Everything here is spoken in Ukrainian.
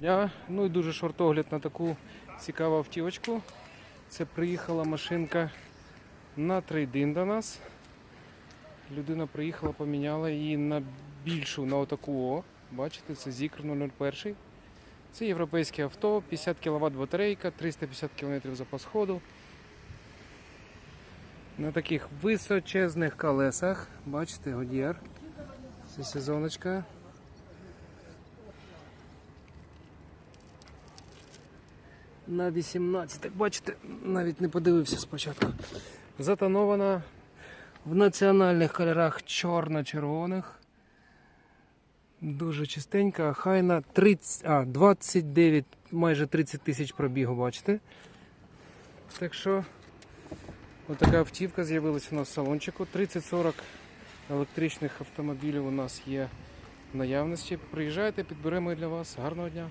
дня. Ну і дуже шортогляд на таку цікаву автівочку. Це приїхала машинка на трейдин до нас. Людина приїхала, поміняла її на більшу, на отаку О. Бачите, це Зікр 001. Це європейське авто, 50 кВт батарейка, 350 км запас ходу. На таких височезних колесах. Бачите, Годіар. Це сезоночка. На 18. Так бачите, навіть не подивився спочатку. Затонована в національних кольорах чорно-червоних. Дуже чистенька, хайна 30, а, 29, майже 30 тисяч пробігу, бачите. Так що, отака автівка з'явилася у нас в салончику. 30-40 електричних автомобілів у нас є в наявності. Приїжджайте, підберемо для вас. Гарного дня!